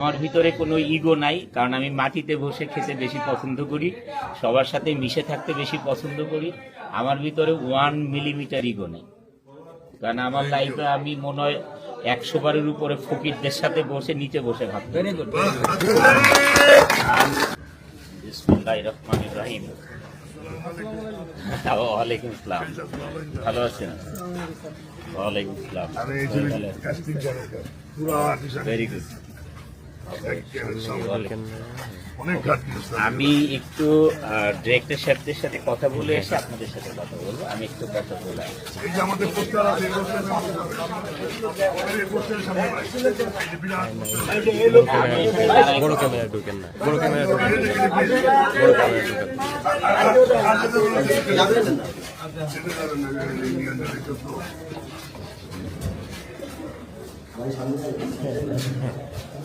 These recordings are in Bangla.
আমার ভিতরে কোনো ইগো নাই কারণ আমি মাটিতে বসে খেতে বেশি পছন্দ করি সবার সাথে মিশে থাকতে বেশি পছন্দ করি আমার ভিতরে ওয়ান মিলিমিটার ইগো নেই। কারণ আমার লাইফে আমি মনে হয় একশো বারের উপরে ফকিরদের সাথে বসে নিচে বসে ভাবতে ওয়ালাইকুম আসসালাম ভালো আছেন? ওয়ালাইকুম আসসালাম। Very good. আমি একটু ডিরেক্টর সাহেবদের সাথে কথা বলে এসে আপনাদের সাথে কথা বলব। আমি একটু কথা বলে সামনে সামনে বড় ক্যামেরা ঢুকেন না। বড় ক্যামেরা ঢুকেন বড় ক্যামেরা ঢুকেন সেটা যাবে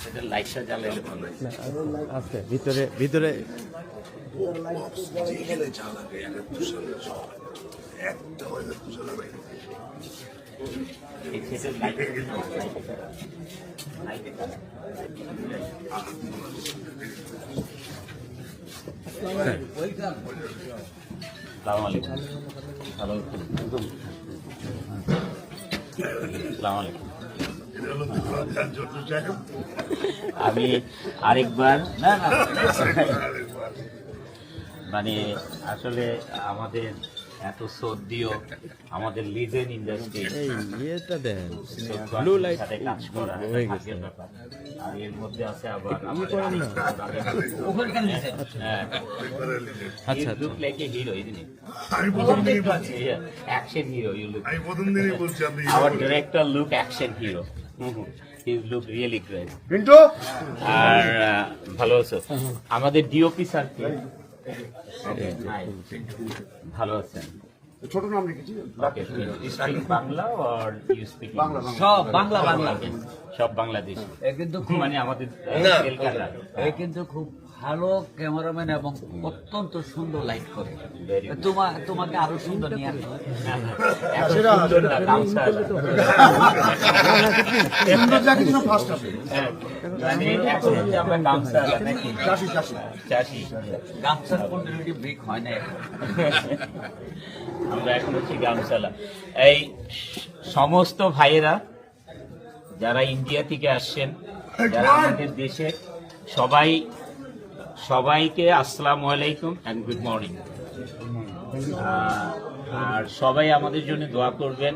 সেটার লাইটটা জ্বালাইলে ভালো হয়। আচ্ছা ভিতরে ভিতরে যেখানে যা লাগে একটা তুষারের ঝড়। একটা হইলে তুষারের বাইরে। এই সেটার সাহেব। আমি আরেকবার না না মানে আসলে আমাদের এত সর্দিও আমাদের লিজেন ইন্ডাস্ট্রি এই ইয়েটা দেন ব্লু লাইট কাজ করা একটা গেছে। ভাগ্যের ব্যাপার। আর এর মধ্যে আছে আবার। আচ্ছা look like a hero isn't it আমি প্রথম দিনই বলছি। অ্যাকশন হিরো ইউ লুক আমি প্রথম দিনই বলছি আপনি our director look action hero he look really great Pintu আর ভালো আছো? আমাদের ডিওপি স্যার কে? ভালো আছেন? ছোট নাম লিখেছি বাংলা আর বাংলা, সব বাংলা সব বাংলাদেশ। কিন্তু খুব মানে আমাদের কিন্তু খুব ভালো ক্যামেরাম্যান এবং অত্যন্ত সুন্দর লাইট করে। তোমা তোমাকে আরও সুন্দর নিয়ে আসবে। হ্যাঁ। গামছার কন্টিনিউটি ব্রেক হয় না এখন। আমরা এখন হচ্ছে গামছালা। এই সমস্ত ভাইয়েরা যারা ইন্ডিয়া থেকে আসছেন যারা আমাদের দেশে সবাই সবাইকে আসসালামু আলাইকুম অ্যান্ড গুড মর্নিং আর সবাই আমাদের জন্য দোয়া করবেন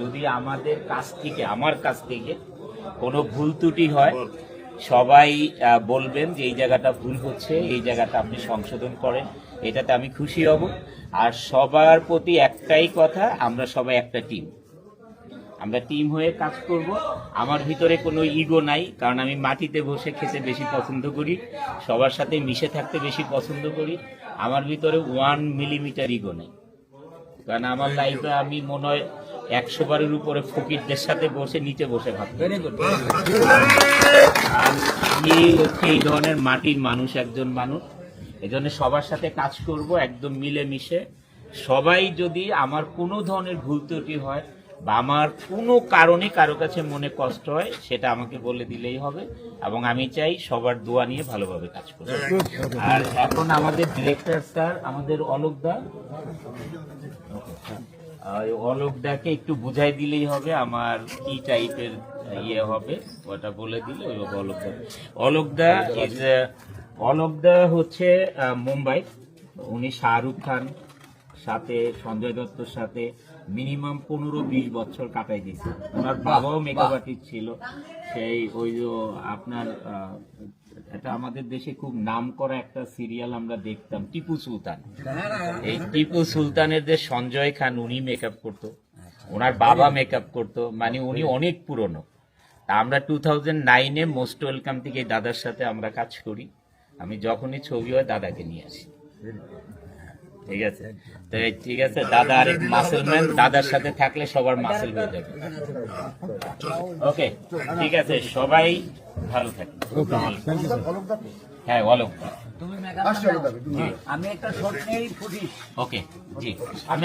যদি আমাদের কাছ থেকে, আমার কাছ থেকে কোনো ভুল ত্রুটি হয়, সবাই বলবেন যে এই জায়গাটা ভুল হচ্ছে, এই জায়গাটা আপনি সংশোধন করেন, এটাতে আমি খুশি হব। আর সবার প্রতি একটাই কথা, আমরা সবাই একটা টিম আমরা টিম হয়ে কাজ করব। আমার ভিতরে কোনো ইগো নাই কারণ আমি মাটিতে বসে খেতে বেশি পছন্দ করি সবার সাথে মিশে থাকতে বেশি পছন্দ করি। আমার ভিতরে ওয়ান মিলিমিটার ইগো নেই। কারণ আমার লাইফে আমি মনে হয় একশো বারের উপরে ফকিরদের সাথে বসে নিচে বসে ভাবতে আমি হচ্ছে এই ধরনের মাটির মানুষ একজন মানুষ। এই জন্য সবার সাথে কাজ করব একদম মিলেমিশে। সবাই যদি আমার কোনো ধরনের ভুল ত্রুটি হয় বা আমার কোনো কারণে কারও কাছে মনে কষ্ট হয়, সেটা আমাকে বলে দিলেই হবে এবং আমি চাই সবার দোয়া নিয়ে ভালোভাবে কাজ করব আর এখন আমাদের ডিরেক্টর স্যার আমাদের অলোকদা আর অলোকদাকে একটু বুঝাই দিলেই হবে, আমার কি টাইপের ইয়ে হবে, ওটা বলে দিলে ওই অলোকদা অলোকদা ইজ অলোকদা হচ্ছে মুম্বাই। উনি শাহরুখ খান। সাথে সঞ্জয় দত্তর সাথে মিনিমাম পনেরো বিশ বছর কাটাই দিয়েছে ওনার বাবাও মেকআপ আর্টিস্ট ছিল। সেই ওই যে আপনার এটা আমাদের দেশে খুব নাম করা একটা সিরিয়াল আমরা দেখতাম টিপু সুলতান। এই টিপু সুলতানের যে সঞ্জয় খান উনি মেকআপ করতো। ওনার বাবা মেকআপ করতো। মানে উনি অনেক পুরনো। তা আমরা টু থাউজেন্ড নাইনে মোস্ট ওয়েলকাম থেকে দাদার সাথে আমরা কাজ করি। আমি যখনই ছবি হয় দাদাকে নিয়ে আসি। ঠিক আছে? তো এই ঠিক আছে দাদা আরেক মাসেল ম্যান দাদার সাথে থাকলে সবার মাসেল হয়ে যাবে। ওকে ঠিক আছে সবাই ভালো থাকে হ্যাঁ অলোক দা, আমি একটা শর্ট নেই ওকে জি। আমি